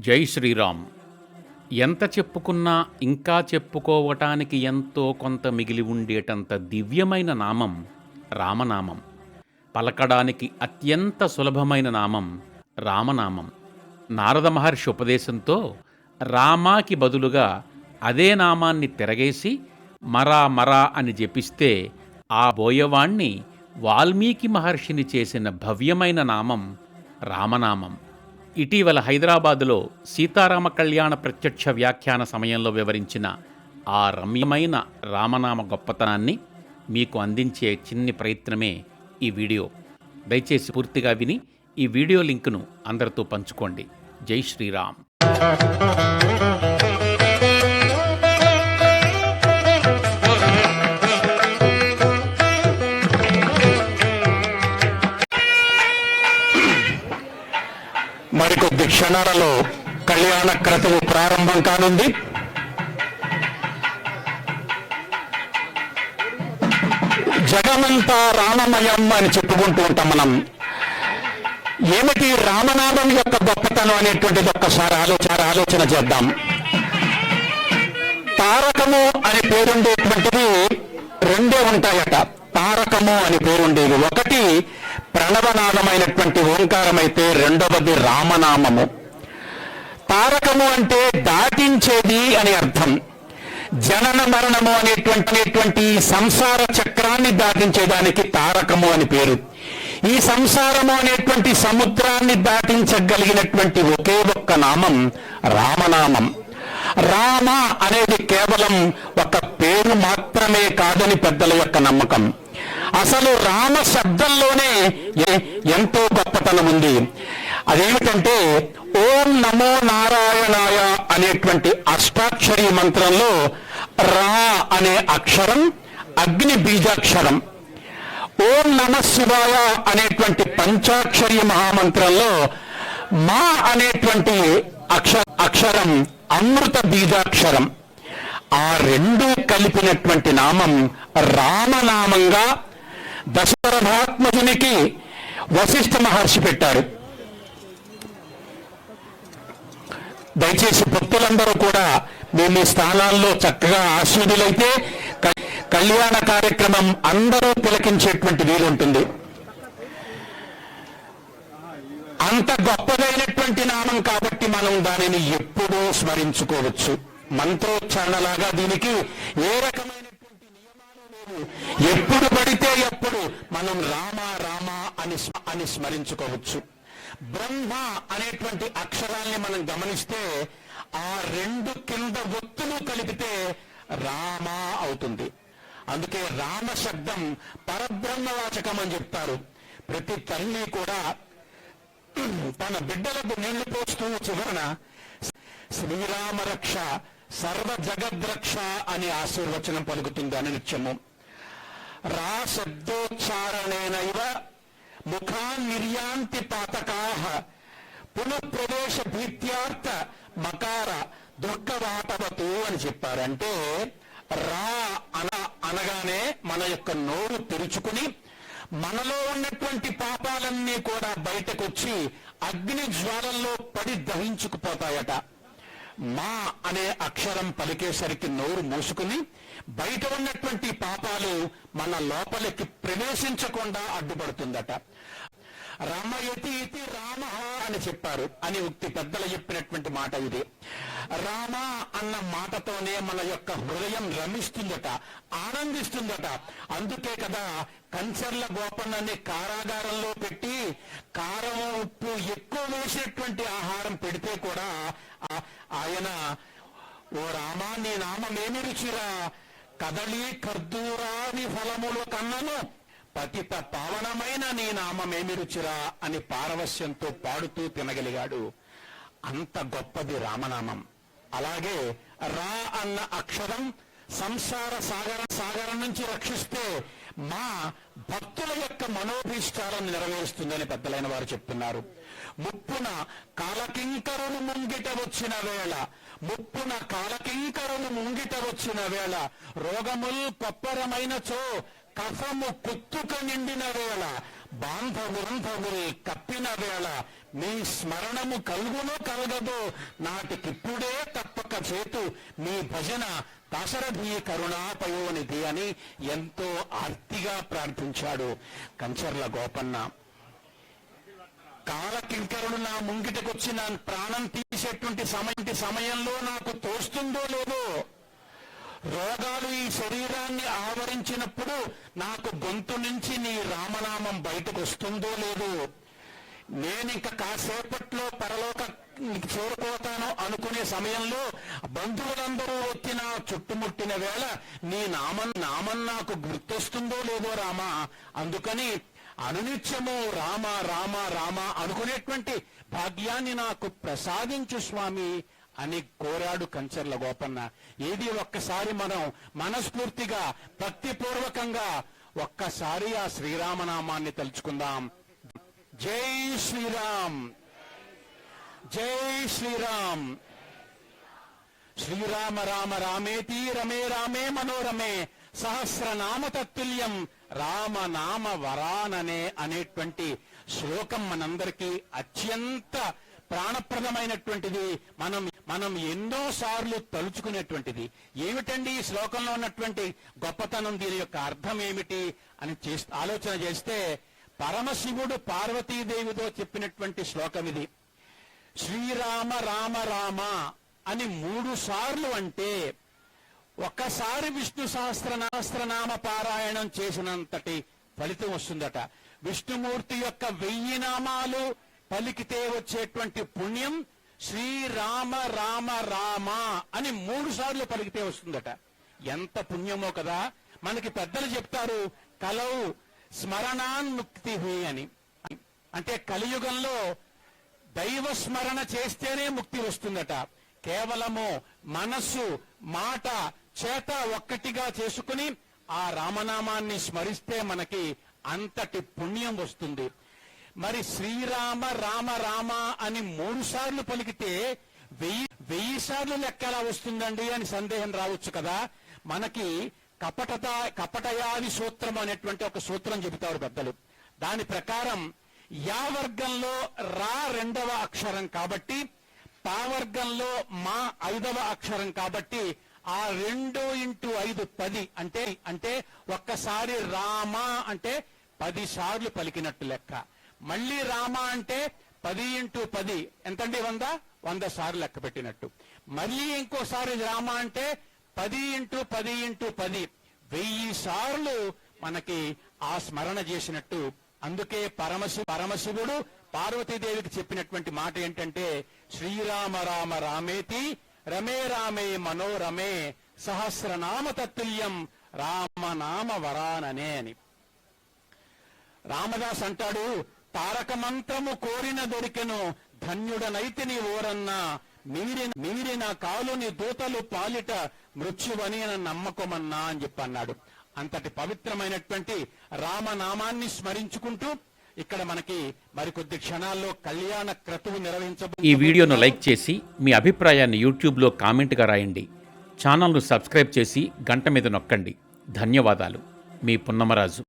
జై శ్రీరామ్. ఎంత చెప్పుకున్నా ఇంకా చెప్పుకోవటానికి ఎంతో కొంత మిగిలి ఉండేటంత దివ్యమైన నామం రామనామం. పలకడానికి అత్యంత సులభమైన నామం రామనామం. నారద మహర్షి ఉపదేశంతో రామాకి బదులుగా అదే నామాన్ని తిరగేసి మరా మరా అని జపిస్తే ఆ బోయవాణ్ణి వాల్మీకి మహర్షిని చేసిన భవ్యమైన నామం రామనామం. ఇటీవల హైదరాబాదులో సీతారామ కళ్యాణ ప్రత్యక్ష వ్యాఖ్యాన సమయంలో వివరించిన ఆ రమ్యమైన రామనామ గొప్పతనాన్ని మీకు అందించే చిన్ని ప్రయత్నమే ఈ వీడియో. దయచేసి పూర్తిగా విని ఈ వీడియో లింకును అందరితో పంచుకోండి. జై శ్రీరామ్. మరికొద్ది కళ్యాణ క్రతువు ప్రారంభం కానుంది. జగమంతా రామమయం అని చెప్పుకుంటూ ఉంటాం మనం. ఏమిటి రామనామం యొక్క గొప్పతనం అనేటువంటిది ఒక్కసారి ఆలోచన ఆలోచన చేద్దాం. తారకము అని పేరుండేటువంటిది రెండే ఉంటాయట. తారకము అని పేరుండేది. ఒకటి ప్రణవనాదమైనటువంటి ఓంకారమైతే రెండవది రామనామము. తారకము అంటే దాటించేది అని అర్థం. జనన మరణము అనేటువంటి అనేటువంటి సంసార చక్రాన్ని దాటించేదానికి తారకము అని పేరు. ఈ సంసారము అనేటువంటి సముద్రాన్ని దాటించగలిగినటువంటి ఒకే ఒక్క నామం రామనామం. రామ అనేది కేవలం ఒక పేరు మాత్రమే కాదని పెద్దల యొక్క నమ్మకం. అసలు రామ శబ్దంలోనే ఎంతో గొప్పతనం ఉంది. అదేమిటంటే ఓం నమో నారాయణాయ అనేటువంటి అష్టాక్షరి మంత్రంలో రా అనే అక్షరం అగ్ని బీజాక్షరం. ఓం నమ శివాయ అనేటువంటి పంచాక్షరి మహామంత్రంలో మా అనేటువంటి అక్ష అక్షరం అమృత బీజాక్షరం. ఆ రెండు కలిపినటువంటి నామం రామనామంగా దశరథాత్మజునికి వశిష్ఠ మహర్షి పెట్టారు. దయచేసి భక్తులందరూ కూడా మీ మీ స్థానాల్లో చక్కగా ఆశీనులైతే కళ్యాణ కార్యక్రమం అందరూ తిలకించేటువంటి వీలుంటుంది. అంత గొప్పదైనటువంటి నామం కాబట్టి మనం దానిని ఎప్పుడూ స్మరించుకోవచ్చు. మంత్రోచ్చారణలాగా దీనికి ఏ రకమైనటువంటి నియమాలు లేవు. ఎప్పుడు పడితే ఎప్పుడు మనం రామ రామ అని స్మ- అని స్మరించుకోవచ్చు. బ్రహ్మ అనేటువంటి అక్షరాల్ని మనం గమనిస్తే ఆ రెండు కింద ఒత్తులు కలిపితే రామ అవుతుంది. అందుకే రామ శబ్దం పరబ్రహ్మవాచకం అని చెప్తారు. ప్రతి తల్లి కూడా తన బిడ్డలకు నీళ్ళు పోస్తూ చివరన శ్రీరామ రక్ష సర్వ జగద్రక్ష అని ఆశీర్వచనం పలుకుతుంది అని నిత్యము. రా శబ్దోచ్చారణేనైవ ముఖాన్ నిర్యాంతి పాతకాహ పునఃప్రవేశ భీత్యార్థ మకార దుర్గవాటవతు అని చెప్పారంటే రా అన అనగానే మన యొక్క నోరు తెరుచుకుని మనలో ఉన్నటువంటి పాపాలన్నీ కూడా బయటకొచ్చి అగ్ని జ్వాలల్లో పడి దహించుకుపోతాయట. మా అనే అక్షరం పలికేసరికి నోరు మూసుకుని బయట ఉన్నటువంటి పాపాలు మన లోపలికి ప్రవేశించకుండా అడ్డుపడుతుందట. రమయతి ఇతి రామ అని చెప్పారు. అని ఉక్తి పెద్దలు చెప్పినటువంటి మాట ఇది. రామ అన్న మాటతోనే మన యొక్క హృదయం రమిస్తుందట ఆనందిస్తుందట. అందుకే కదా కంచర్ల గోపన్నని కారాగారంలో పెట్టి కారం ఉప్పు ఎక్కువ వేసినటువంటి ఆహారం పెడితే కూడా ఆయన ఓ రామా నీ నామమేమి రుచిరా? కదలి కర్దూరాని ఫలములు కన్నను. పతిత పావనమైన నీ నామమేమి రుచిరా అని పారవస్యంతో పాడుతూ తినగలిగాడు. అంత గొప్పది రామనామం. అలాగే రా అన్న అక్షరం సంసార సాగర సాగరం నుంచి రక్షిస్తే మా భక్తుల యొక్క మనోభీష్టాలను నెరవేరుస్తుందని పెద్దలైన వారు చెప్తున్నారు. ముప్పున కాలకింకరులు ముంగిట వచ్చిన వేళ ముప్పున కాలకింకరులు ముంగిట వచ్చిన వేళ రోగముల్ కొప్పరమైనచో కఫము కుత్తుక నిండిన వేళ బాంధవురంధవురి కప్పిన వేళ మీ స్మరణము కలుగునో కలగదో. నాటికిప్పుడే తప్పక చేతు మీ భజన దశరథీ కరుణాపయోనిధి అని ఎంతో ఆర్తిగా ప్రార్థించాడు కంచర్ల గోపన్న. కాలకింకరుడు నా ముంగిటకొచ్చి నా ప్రాణం తీసేటువంటి సమయంటి సమయంలో నాకు తోస్తుందో లేదో రోగాలు ఈ శరీరాన్ని ఆవరించినప్పుడు నాకు గొంతు నుంచి నీ రామనామం బయటకు వస్తుందో లేదో నేనింక కాసేపట్లో పరలోక చేరుకోతాను అనుకునే సమయంలో బంధువులందరూ వచ్చిన చుట్టుముట్టిన వేళ నీ నామం నామం నాకు గుర్తొస్తుందో లేదో రామా? అందుకని అనునిత్యము రామ రామ రామ అనుకునేటువంటి భాగ్యాన్ని నాకు ప్రసాదించు స్వామి అని కోరాడు కంచర్ల గోపన్న. ఏది ఒక్కసారి మనం మనస్ఫూర్తిగా భక్తిపూర్వకంగా ఒక్కసారి ఆ శ్రీరామనామాన్ని తలుచుకుందాం. జై శ్రీరామ్. జై శ్రీరామ్. శ్రీరామ రామ రామేతి రమే రామే మనోరమే సహస్రనామ తత్తుల్యం రామ నామ వరాననే అనేటువంటి శ్లోకం మనందరికీ అత్యంత ప్రాణప్రదమైనటువంటిది మనం మనం ఎన్నో సార్లు తలుచుకునేటువంటిది. ఏమిటండి ఈ శ్లోకంలో ఉన్నటువంటి గొప్పతనం దీని యొక్క అర్థం ఏమిటి అని ఆలోచన చేస్తే పరమశివుడు పార్వతీదేవితో చెప్పినటువంటి శ్లోకం ఇది. శ్రీరామ రామ రామ అని మూడు సార్లు అంటే ఒక్కసారి విష్ణు సహస్రనామ పారాయణం చేసినంతటి ఫలితం వస్తుందట. విష్ణుమూర్తి యొక్క వెయ్యి నామాలు పలికితే వచ్చేటువంటి పుణ్యం శ్రీరామ రామ రామ అని మూడు సార్లు పలికితే వస్తుందట. ఎంత పుణ్యమో కదా. మనకి పెద్దలు చెప్తారు కలవు స్మరణాన్ముక్తి అని. అంటే కలియుగంలో దైవ స్మరణ చేస్తేనే ముక్తి వస్తుందట. కేవలము మనస్సు మాట చేత ఒక్కటిగా చేసుకుని ఆ రామనామాన్ని స్మరిస్తే మనకి అంతటి పుణ్యం వస్తుంది. మరి శ్రీరామ రామ రామ అని మూడు సార్లు పలికితే వెయ్యి వెయ్యి సార్లు లెక్క ఎలా వస్తుందండి అని సందేహం రావచ్చు కదా? మనకి కపటత కపటయాది సూత్రం అనేటువంటి ఒక సూత్రం చెబుతారు పెద్దలు. దాని ప్రకారం యా వర్గంలో రా రెండవ అక్షరం కాబట్టి పా వర్గంలో మా ఐదవ అక్షరం కాబట్టి ఆ రెండు ఇంటూ ఐదు పది అంటే అంటే ఒక్కసారి రామ అంటే పది సార్లు పలికినట్టు లెక్క. మళ్ళీ రామ అంటే పది ఇంటూ పది. ఎంతండి? వంద? వంద సార్లు లెక్క పెట్టినట్టు. మళ్ళీ ఇంకోసారి రామ అంటే పది ఇంటూ పది ఇంటూ పది. వెయ్యి సార్లు మనకి ఆ స్మరణ చేసినట్టు. అందుకే పరమశి పరమశివుడు పార్వతీదేవికి చెప్పినటువంటి మాట ఏంటంటే శ్రీరామ రామ రామేతి రమే రామే మనోరమే సహస్రనామ తత్తుల్యం రామనామ వరాననే అని. రామదాస్ అంటాడు తారక మంత్రము కోరిన దొరికెను. ధన్యుడనైతిని ఓరన్నా. మీరి మీరిన కాలుని దూతలు పాలిట మృత్యువని నమ్మకమన్నా అని చెప్పి అన్నాడు అంతటి పవిత్రమైనటువంటి రామనామాన్ని స్మరించుకుంటూ ఇక్కడ మనకి మరికొద్ది క్షణాల్లో కళ్యాణ క్రతువు నిర్వహించబో ఈ వీడియోను లైక్ చేసి మీ అభిప్రాయాన్ని యూట్యూబ్లో కామెంట్గా రాయండి. ఛానల్ను సబ్స్క్రైబ్ చేసి గంట మీద నొక్కండి. ధన్యవాదాలు. మీ పున్నమరాజు.